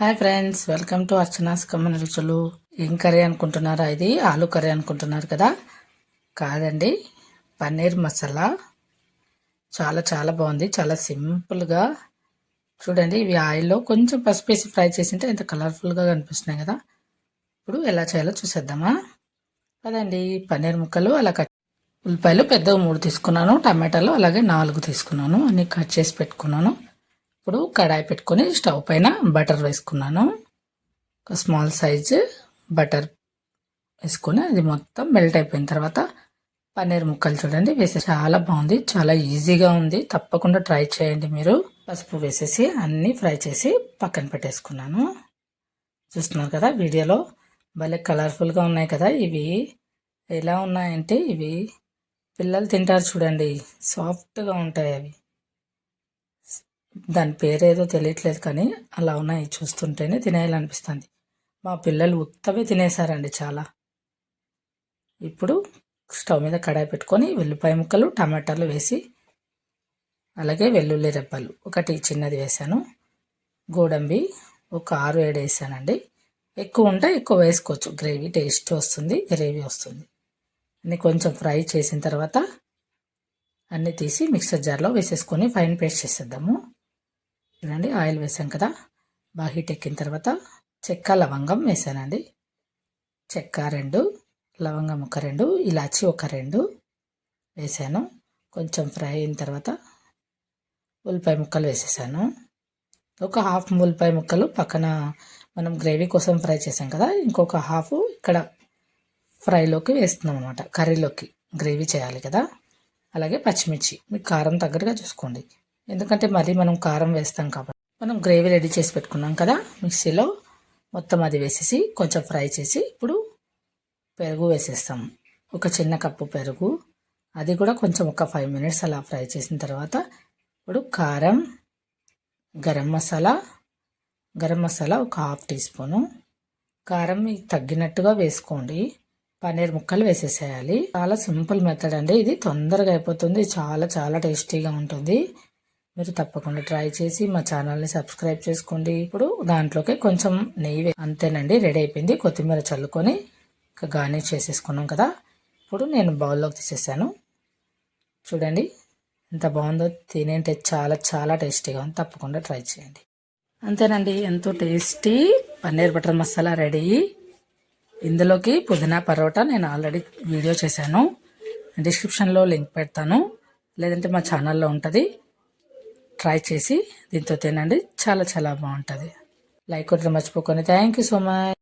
Hi friends welcome to Archana's కమ్మన రుచులు ఏం curry అనుకుంటున్నారా ఇది? ఆలు కర్రీ అనుకుంటున్నారు కదా? కాదండి పన్నీర్ మసాలా. చాలా చాలా బాగుంది చాలా సింపుల్గా చూడండి ఇవి ఆయిల్లో కొంచెం పసుపు వేసి ఫ్రై చేసింటే ఎంత కలర్ఫుల్గా కనిపిస్తున్నాయి కదా. ఇప్పుడు ఎలా చేయాలో చూసేద్దామా? కదండి పన్నీర్ ముక్కలు అలా కట్ ఉల్లిపాయలు పెద్దగా మూడు తీసుకున్నాను టమాటాలు అలాగే నాలుగు తీసుకున్నాను అన్నీ కట్ చేసి పెట్టుకున్నాను. ఇప్పుడు కడాయి పెట్టుకొని స్టవ్ పైన బటర్ వేసుకున్నాను. ఒక స్మాల్ సైజు బటర్ వేసుకొని అది మొత్తం మెల్ట్ అయిపోయిన తర్వాత పన్నీర్ ముక్కలు చూడండి వేసి చాలా బాగుంది చాలా ఈజీగా ఉంది. తప్పకుండా ట్రై చేయండి మీరు. పసుపు వేసేసి అన్నీ ఫ్రై చేసి పక్కన పెట్టేసుకున్నాను. చూస్తున్నారు కదా వీడియోలో భలే కలర్ఫుల్గా ఉన్నాయి కదా ఇవి. ఎలా ఉన్నాయంటే ఇవి. పిల్లలు తింటారు చూడండి సాఫ్ట్గా ఉంటాయి అవి. దాని పేరేదో తెలియట్లేదు కానీ అలా ఉన్నాయి చూస్తుంటేనే తినేయాలనిపిస్తుంది. మా పిల్లలు ఉత్తవే తినేసారండి చాలా. ఇప్పుడు స్టవ్ మీద కడాయి పెట్టుకొని వెల్లిపాయ ముక్కలు టమాటాలు వేసి అలాగే వెల్లుల్లి రెబ్బలు. ఒకటి చిన్నది వేసాను గోడంబి ఒక ఆరు ఏడు వేసానండి. ఎక్కువ ఉంటే ఎక్కువ వేసుకోవచ్చు. గ్రేవీ టేస్ట్ వస్తుంది గ్రేవీ వస్తుంది. అన్ని కొంచెం ఫ్రై చేసిన తర్వాత అన్నీ తీసి మిక్సర్ జార్లో వేసేసుకొని ఫైన్ పేస్ట్ చేసేద్దాము. చూడండి ఆయిల్ వేసాం కదా. బాగా హీట్ ఎక్కిన తర్వాత చెక్క లవంగం వేసానండి. చెక్క రెండు లవంగం ఒక రెండు ఇలాచి ఒక రెండు వేసాను. కొంచెం ఫ్రై అయిన తర్వాత ఉల్లిపాయ ముక్కలు వేసేసాను. ఒక హాఫ్ ఉల్లిపాయ ముక్కలు పక్కన మనం గ్రేవీ కోసం ఫ్రై చేసాం కదా. ఇంకొక హాఫ్ ఇక్కడ ఫ్రైలోకి వేస్తున్నాం అనమాట కర్రీలోకి గ్రేవీ చేయాలి కదా. అలాగే పచ్చిమిర్చి. మీకు కారం తగ్గట్టుగా చూసుకోండి. ఎందుకంటే మళ్ళీ మనం కారం వేస్తాం కాబట్టి. మనం గ్రేవీ రెడీ చేసి పెట్టుకున్నాం కదా మిక్సీలో. మొత్తం అది వేసేసి కొంచెం ఫ్రై చేసి ఇప్పుడు పెరుగు వేసేస్తాం. ఒక చిన్న కప్పు పెరుగు. అది కూడా కొంచెం ఒక ఫైవ్ మినిట్స్ అలా ఫ్రై చేసిన తర్వాత ఇప్పుడు కారం గరం మసాలా గరం మసాలా ఒక హాఫ్ టీ స్పూను. కారం మీకు తగ్గినట్టుగా వేసుకోండి. పన్నీర్ ముక్కలు వేసేసేయాలి. చాలా సింపుల్ మెథడ్ అండి. ఇది తొందరగా అయిపోతుంది. చాలా చాలా టేస్టీగా ఉంటుంది. మీరు తప్పకుండా ట్రై చేసి మా ఛానల్ని సబ్స్క్రైబ్ చేసుకోండి. ఇప్పుడు దాంట్లోకి కొంచెం నెయ్యి అంతేనండి రెడీ అయిపోయింది. కొత్తిమీర చల్లుకొని గార్నిష్ చేసేసుకున్నాం కదా. ఇప్పుడు నేను బౌల్లోకి తీసేసాను. చూడండి ఎంత బాగుందో తినేంటే చాలా చాలా టేస్టీగా ఉంది. తప్పకుండా ట్రై చేయండి. అంతేనండి ఎంతో tasty paneer butter masala ready. ఇందులోకి పుదీనా పరోటా నేను ఆల్రెడీ వీడియో చేశాను. డిస్క్రిప్షన్లో లింక్ పెడతాను. లేదంటే మా ఛానల్లో ఉంటుంది. ట్రై చేసి దీంతో తినండి. చాలా చాలా బాగుంటుంది. లైక్ కొట్టడం మర్చిపోకండి. Thank you so much